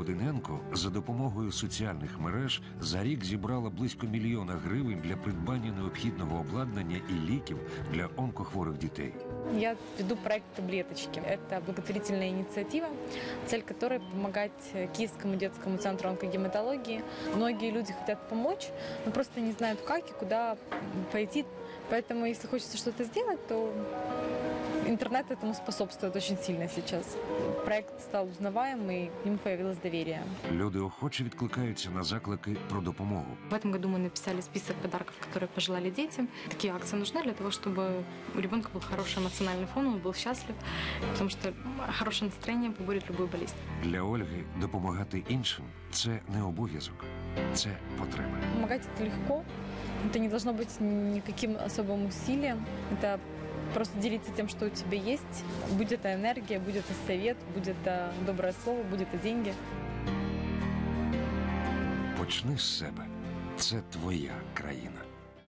Годиненко за допомогою соціальних мереж за рік зібрала близько мільйона гривень для придбання необхідного обладнання і ліків для онкохворих дітей. Я веду проект «Таблеточки». Это благотворительная инициатива, цель которой помогать Киевскому детскому центру онкогематологии. Многие люди хотят помочь, но просто не знают как и куда пойти. Поэтому, если хочется что-то сделать, то интернет этому способствует очень сильно сейчас. Проект стал узнаваем, и к нему появилось доверие. Люди охоче відкликаються на заклики про допомогу. В этом году мы написали список подарков, которые пожелали дети. Такие акции нужны для того, чтобы у ребенка был хороший эмоциональный фон, он был счастлив, потому что хорошее настроение поборет любую болезнь. Для Ольги допомагати іншим це не обов'язок, це потреба. Помогать это легко. Это не должно быть никаким особым усилием. Это просто делиться тем, что у тебя есть. Будь это энергия, будь это совет, будь это доброе слово, будь это деньги. Почни з себе. Це твоя країна.